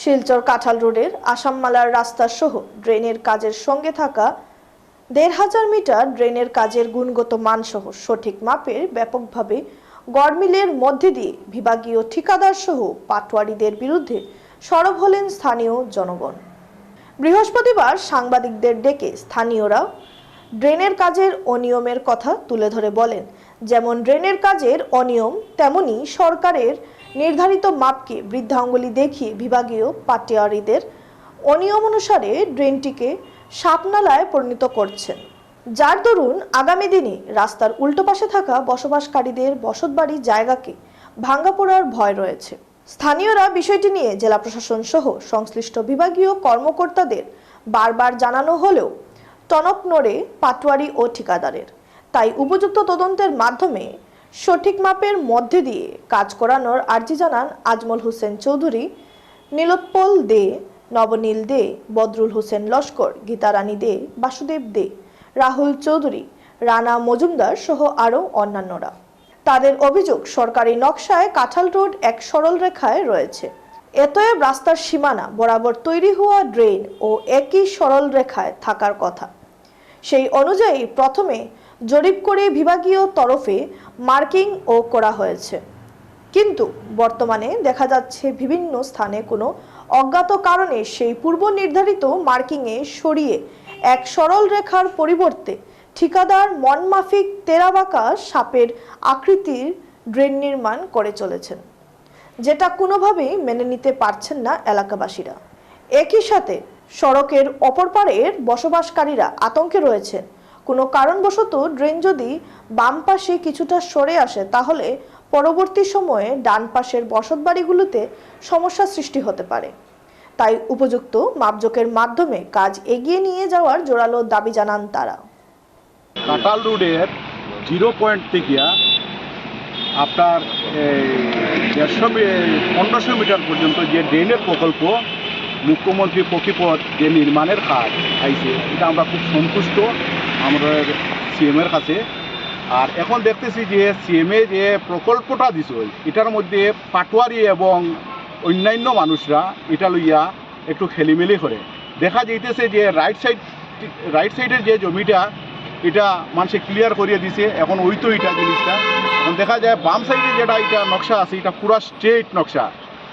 শিলচর কাঁঠাল রোডের আসামমালার রাস্তা সহ ড্রেনের কাজের সঙ্গে থাকা দেড় হাজার মিটার ড্রেনের কাজের গুণগত মানসহ সঠিক মাপের ব্যাপকভাবে গড়মিলের মধ্যে দিয়ে বিভাগীয় ঠিকাদার সহ পাটোয়ারিদের বিরুদ্ধে সরব হলেন স্থানীয় জনগণ। বৃহস্পতিবার সাংবাদিকদের ডেকে স্থানীয়রা ড্রেনের কাজের অনিয়মের কথা তুলে ধরে বলেন, যেমন ড্রেনের কাজের অনিয়ম, তেমনি সরকারের নির্ধারিত মাপকে বৃদ্ধাঙ্গুলি দেখিয়ে বিভাগীয় পাটিয়ারিদের অনিয়ম অনুসারে ড্রেনটিকে সাপনালায় পরিণত করছেন। যার দরুন আগামী দিনে রাস্তার উল্টো পাশে থাকা বসবাসকারীদের বসতবাড়ি জায়গাকে ভাঙ্গা পড়ার ভয় রয়েছে। স্থানীয়রা বিষয়টি নিয়ে জেলা প্রশাসন সহ সংশ্লিষ্ট বিভাগীয় কর্মকর্তাদের বারবার জানানো হলেও টনক নড়ে পাটোয়ারি ও ঠিকাদারের। তাই উপযুক্ত তদন্তের মাধ্যমে সঠিক মাপের মধ্যে দিয়ে কাজ করানোর আর্জি জানান আজমল হোসেন চৌধুরী, নীলোৎপল দে, নবনীল দে, বদরুল হোসেন লস্কর, গীতারানী দে, বাসুদেব দে, রাহুল চৌধুরী, রানা মজুমদার সহ আরও অন্যান্যরা। তাদের অভিযোগ, সরকারি নকশায় কাঁঠাল রোড এক সরল রেখায় রয়েছে। এতএব রাস্তার সীমানা বরাবর তৈরি হওয়া ড্রেন ও একই সরল রেখায় থাকার কথা। সেই অনুযায়ী প্রথমে জরিপ করে বিভাগীয় তরফে মার্কিং ও করা হয়েছে। কিন্তু বর্তমানে দেখা যাচ্ছে বিভিন্ন স্থানে কোনো অজ্ঞাত কারণে সেই পূর্ব নির্ধারিত মার্কিংয়ে সরিয়ে এক সরল রেখার পরিবর্তে ঠিকাদার মনমাফিক তেরাবাঁকা সাপের আকৃতির ড্রেন নির্মাণ করে চলেছেন, যেটা কোনোভাবেই মেনে নিতে পারছেন না এলাকাবাসীরা। একই সাথে সড়কের অপর পাড়ের বসবাসকারীরা আতঙ্কে রয়েছেন। কোনো কারণবশত ড্রেন যদি বাম পাশে কিছুটা সরে আসে, তাহলে পরবর্তী সময়ে ডান পাশের বসতবাড়িগুলোতে সমস্যা সৃষ্টি হতে পারে। তাই উপযুক্ত মাপজোকের মাধ্যমে কাজ এগিয়ে নিয়ে যাওয়ার জোরালো দাবি জানান তারা। কাটাল রোডের জিরো পয়েন্ট থেকে আপনার দেড়শো পনেরোশো মিটার পর্যন্ত যে ড্রেনের প্রকল্প মুখ্যমন্ত্রী পক্ষীপথ যে নির্মাণের কাজ আইছে, এটা আমরা খুব সন্তুষ্ট। আমাদের সিএমের কাছে। আর এখন দেখতেছি যে সিএমএ যে প্রকল্পটা দিছে, এটার মধ্যে পাটোয়ারি এবং অন্যান্য মানুষরা এটা লইয়া একটু খেলিমেলি করে। দেখা যাইতেছে যে রাইট সাইড রাইট সাইডের যে জমিটা, এটা মানুষে ক্লিয়ার করিয়ে দিছে। এখন ওই তো এটা জিনিসটা। এখন দেখা যায় বাম সাইডে যেটা এটা নকশা আছে, এটা পুরা স্ট্রেট নকশা।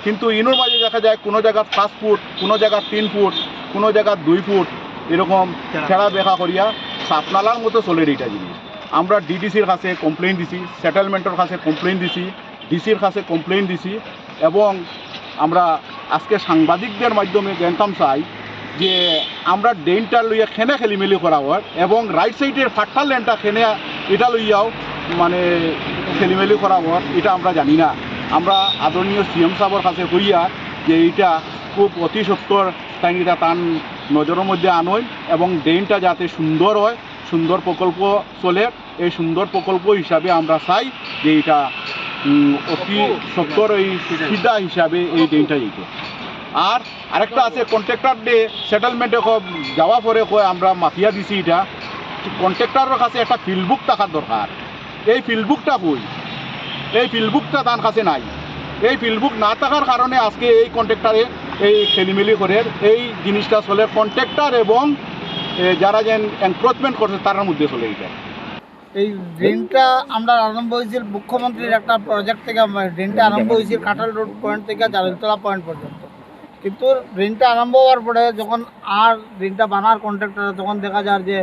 কিন্তু ইনোর মাঝে দেখা যায় কোনো জায়গা পাঁচ ফুট, কোনো জায়গা তিন ফুট, কোনো জায়গা দুই ফুট। এরকম খেলা বেখা করিয়া সাপনালার মতো চলে এইটা জিনিস। আমরা ডিডিসির কাছে কমপ্লেন দিছি সেটেলমেন্টের কাছে কমপ্লেন দিছি ডিসির কাছে কমপ্লেন দিছি এবং আমরা আজকে সাংবাদিকদের মাধ্যমে জানতাম চাই যে আমরা ড্রেনটা লইয়া খেনে খেলিমেলি করা হয় এবং রাইট সাইডের ফাট্টার লেনটা খেনে এটা লইয়াও মানে খেলিমেলি করা হয় এটা আমরা জানি না। আমরা আদরণীয় সিএম সাহেবের কাছে হইয়া যে এইটা খুব অতি সত্তর তাই এটা তার নজরের মধ্যে আনয় এবং ড্রেনটা যাতে সুন্দর হয়, সুন্দর প্রকল্প চলে, এই সুন্দর প্রকল্প হিসাবে আমরা চাই যে এটা অতি সত্তর এই সিধা হিসাবে এই ড্রেনটা যেত। আর আরেকটা আছে কন্ট্রাক্টর ডে সেটেলমেন্টে যাওয়া পরে কয় আমরা মাফিয়া দিছি এটা। কন্ট্রাক্টরের কাছে একটা ফিল্ড বুক থাকার দরকার। এই ফিল্ড বুকটা কই? এই ফিল্ড বুকটা তার কাছে নাই। এই ফিল্ড বুক না থাকার কারণে আজকে এই কন্ট্রাক্টরে এই খেলিমেলি করে এই জিনিসটা চলে কন্ট্রাক্টর এবং যারা যেন এনক্রোচমেন্ট করছে তার মধ্যে চলে এটা এই ড্রেনটা আমরা আরম্ভ হয়েছিল মুখ্যমন্ত্রীর একটা প্রজেক্ট থেকে ড্রেনটা আরম্ভ হয়েছিল কাঁঠাল রোড পয়েন্ট থেকে জারুলতলা পয়েন্ট পর্যন্ত। কিন্তু ড্রেনটা আরম্ভ হওয়ার পরে যখন আর ড্রেনটা বানার কন্ট্রাক্টর তখন দেখা যায় যে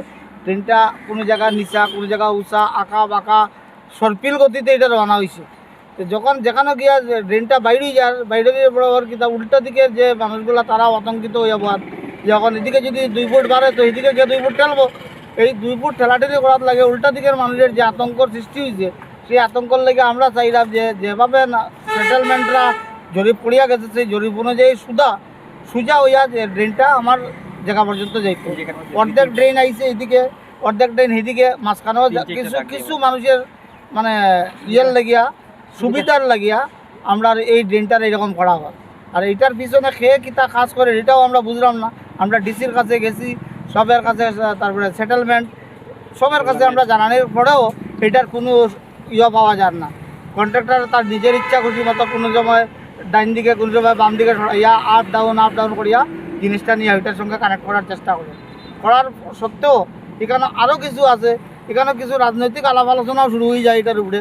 ড্রেনটা কোনো জায়গায় নিচা, কোনো জায়গায় উঁচা আঁকা বাঁকা সর্পিল গতিতে এটা বানা হয়েছে। তো যখন যেখানে গিয়া ড্রেনটা বাইরে যার বাইরে গিয়ে বরাবর কিন্তু উল্টা দিকে যে মানুষগুলো তারাও আতঙ্কিত হয়ে যাব। আর যখন এদিকে যদি দুই ফুট বাড়ে তো এদিকে গিয়ে দুই ফুট ঠেলবো। এই দুই ফুট ঠেলাঠেলি করার লাগে উল্টা দিকের মানুষের যে আতঙ্কর সৃষ্টি হয়েছে সেই আতঙ্কর লেগে আমরা চাইলাম যে যেভাবে সেটেলমেন্টরা জরিপ পড়িয়া গেছে সেই জরিপ অনুযায়ী সুদা সুজা হইয়া যে ড্রেনটা আমার জায়গা পর্যন্ত যাইতো। অর্ধেক ড্রেন আইছে এদিকে অর্ধেক ড্রেন এদিকে মাঝখানেও কিছু কিছু মানুষের মানে ইয়ের লাগিয়া সুবিধার লাগিয়া আমরা এই ড্রেনটার এরকম করা হয়। আর এইটার পিছনে খেয়ে কিতা কাজ করে এটাও আমরা বুঝলাম না। আমরা ডিসির কাছে গেছি, সবের কাছে তারপরে সেটেলমেন্ট সবের কাছে আমরা জানানোর পরেও এটার কোনো ইয়ে পাওয়া যায় না। কন্ট্রাক্টর তার নিজের ইচ্ছা খুশি মতো কোনো সময় ডাইন দিকে, কোনো সময় বাম দিকে সরাইয়া আপ ডাউন আপ ডাউন করিয়া জিনিসটা নিয়ে ওইটার সঙ্গে কানেক্ট করার চেষ্টা করে। করার সত্ত্বেও এখানে আরও কিছু আছে। এখানে কিছু রাজনৈতিক আলাপ আলোচনাও শুরু হয়ে যায় এটার উপরে।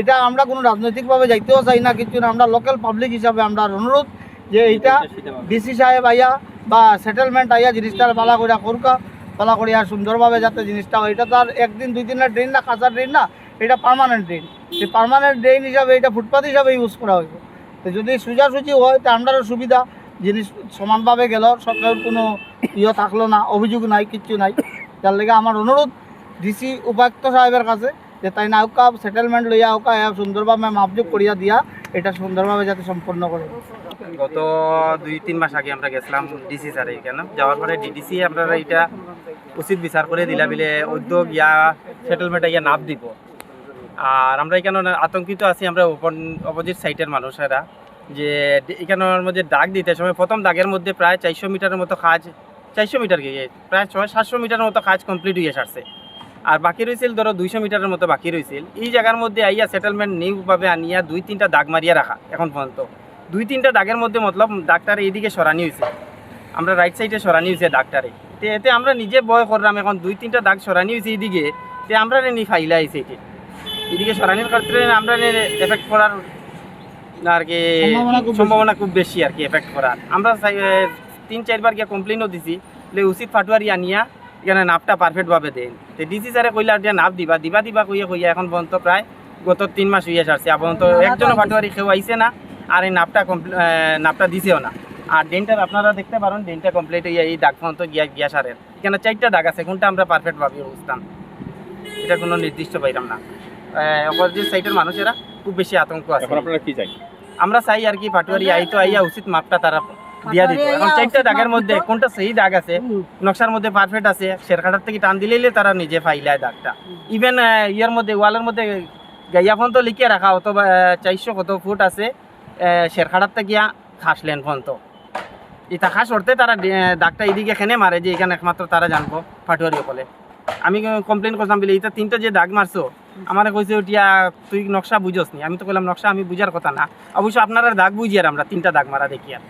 এটা আমরা কোনো রাজনৈতিকভাবে যাইতেও চাই না না, আমরা লোকাল পাবলিক হিসাবে আমরা অনুরোধ যে এইটা ডিসি সাহেব আইয়া বা সেটেলমেন্ট আইয়া জিনিসটা পালা করিয়া করুকা, পালা করিয়া সুন্দরভাবে যাতে জিনিসটা হয়। এটা তার একদিন, দুই দিনের ড্রেন না কাঁচা ড্রেন না, এটা পার্মানেন্ট ড্রেন এই পার্মানেন্ট ড্রেন হিসাবে এটা ফুটপাথ হিসাবে ইউজ করা হইব। তো যদি সোজাসুজি হয়, তো আমরারও সুবিধা। জিনিস সমানভাবে গেল, সরকারের কোনো ইয়ে থাকল না, অভিযোগ নাই, কিচ্ছু নাই। তার লেগে আমার অনুরোধ ডিসি উপায়ুক্ত সাহেবের কাছে যে তাই না আউকা সেটেলমেন্ট লইয়া আউকা সুন্দরভাবে মাপযোগ করিয়া দিয়া এটা সুন্দরভাবে যাতে সম্পন্ন করে। গত দুই, তিন মাস আগে আমরা গেছিলাম ডিসি স্যারে এখানে। যাওয়ার পরে ডিডিসি আমরা এটা উচিত বিচার করে দিলা বিলে উদ্যোগ ইয়া সেটেলমেন্ট ইয়া নাপ দিব। আর আমরা এখানে আতঙ্কিত আছি, আমরা অপোজিট সাইটের মানুষেরা, যে এখানের মধ্যে দাগ দিতে সময় প্রথম দাগের মধ্যে প্রায় চারশো মিটারের মতো কাজ চারশো মিটার গিয়ে প্রায় ছয়, সাতশো মিটারের মতো কাজ কমপ্লিট হয়ে সারছে। আর বাকি রয়েছিল ধরো দুইশো মিটারের মতো বাকি রয়েছিল এই জায়গার মধ্যে আইয়া সেটেলমেন্ট নিউভাবে আনিয়া দুই তিনটা দাগ মারিয়া রাখা এখন পর্যন্ত। দুই তিনটা দাগের মধ্যে মতলব ডাক্তার এইদিকে সরানি হয়েছে আমরা রাইট সাইডে সরানি হয়েছে ডাক্তারে তে এতে আমরা নিজে ভয় করলাম এখন দুই তিনটা দাগ সরানি হয়েছে এইদিকে তে আমরা নি ফাইলা আইছে এটি এদিকে সরানির ক্ষেত্রে আমরা এফেক্ট করার আর কি সম্ভাবনা খুব বেশি। আর কি এফেক্ট করার। আমরা তিন চারবার গিয়ে কমপ্লেনও দিছি উচিত ফাটুয়ারি আনিয়া এখানে নাপটা পারফেক্টভাবে দেন তো ডিসি স্যারে কইলা যে নাপ দিবা দিবা দিবা কইয়া কইয়া এখন পর্যন্ত প্রায় গত তিন মাস হইয়া সারছে। এখন তো একজনও ফাটুয়ারি কেউ আইছে না আর এই নাপটা নাপটা দিছেও না। আর ডেনটার আপনারা দেখতে পারেন ডেনটা কমপ্লিট হইয়া এই দাগ পর্যন্ত গিয়া গিয়া সারের এখানে চারটা দাগ আছে কোনটা আমরা পারফেক্টভাবে বুঝতাম। এটা কোনো নির্দিষ্ট পাইলাম না। অপোজিট সাইডের মানুষেরা খুব বেশি আতঙ্ক আছে। আপনারা কি চাই? আমরা চাই আর কি পাটুয়ারি আইতো আইয়া উচিত মাপটা তারা দিয়া দিত। এখন চারটা দাগের মধ্যে কোনটা সেই দাগ আছে? নকশার মধ্যে পারফেক্ট আছে শেরখাটার থেকে টান দিলেই তারা নিজে ফাইলায় দাগটা। ইভেন ইয়ার মধ্যে ওয়ালের মধ্যে গাইয়া ফোন তো লিখিয়ে রাখা অথবা চারশো কত ফুট আছে শেরখাটার থেকে গিয়া খাসলেন ফোন তো। ইতা খাস করতে তারা দাগটা এদিকে খেনে মারে যে এখানে একমাত্র তারা জানব পাটুয়ারি সকলে আমি কমপ্লেন করলাম বলে এটা তিনটা যে দাগ মারছো? আমার কইছে উঠিয়া তুই নকশা বুঝোস নি আমি তো কইলাম নকশা আমি বুঝার কথা না। অবশ্য আপনারা দাগ বুঝি আর আমরা তিনটা দাগ মারা দেখি আর